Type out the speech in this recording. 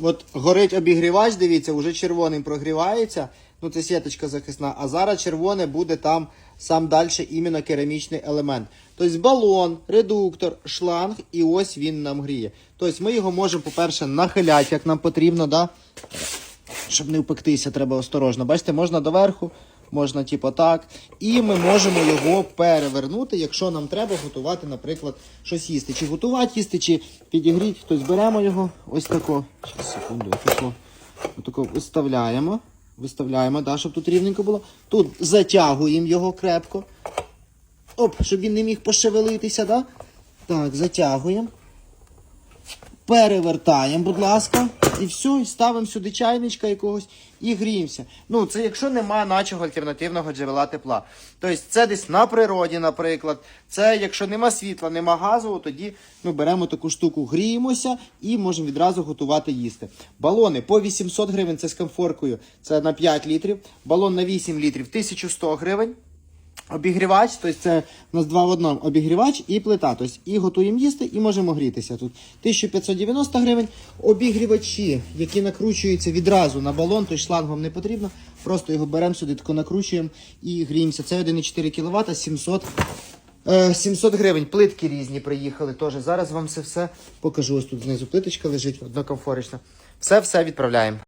От горить обігрівач, дивіться, вже червоним прогрівається. Ну, це сіточка захисна, а зараз червоне буде там сам далі іменно керамічний елемент. Тобто балон, редуктор, шланг, і ось він нам гріє. Тобто ми його можемо, по-перше, нахиляти, як нам потрібно, да? щоб не впектися, треба осторожно. Бачите, можна доверху, можна типу так. І ми можемо його перевернути, якщо нам треба готувати, наприклад, щось їсти. Чи готувати їсти, чи підігріти. Тобто беремо його ось тако. Щас, секунду, отако, отако виставляємо. Виставляємо, да, щоб тут рівненько було. Тут затягуємо його крепко. Оп, щоб він не міг пошевелитися, да? Так, затягуємо. Перевертаємо, будь ласка, і все, і ставимо сюди чайничка якогось і гріємося. Ну, це якщо немає начого альтернативного джерела тепла. Тобто це десь на природі, наприклад. Це якщо нема світла, нема газу, тоді ну, беремо таку штуку, гріємося і можемо відразу готувати їсти. Балони по 800 гривень, це з комфоркою, це на 5 літрів. Балон на 8 літрів 1100 гривень. Обігрівач, тобто це у нас два в одному обігрівач і плита. Тобто і готуємо їсти, і можемо грітися. Тут 1590 гривень. Обігрівачі, які накручуються відразу на балон, тобто шлангом не потрібно. Просто його беремо сюди, тако накручуємо і гріємося. Це 1,4 кВт, 700, е, 700 гривень. Плитки різні приїхали теж. Зараз вам все все покажу. Ось тут знизу плиточка лежить, однокомфорична. Все-все відправляємо.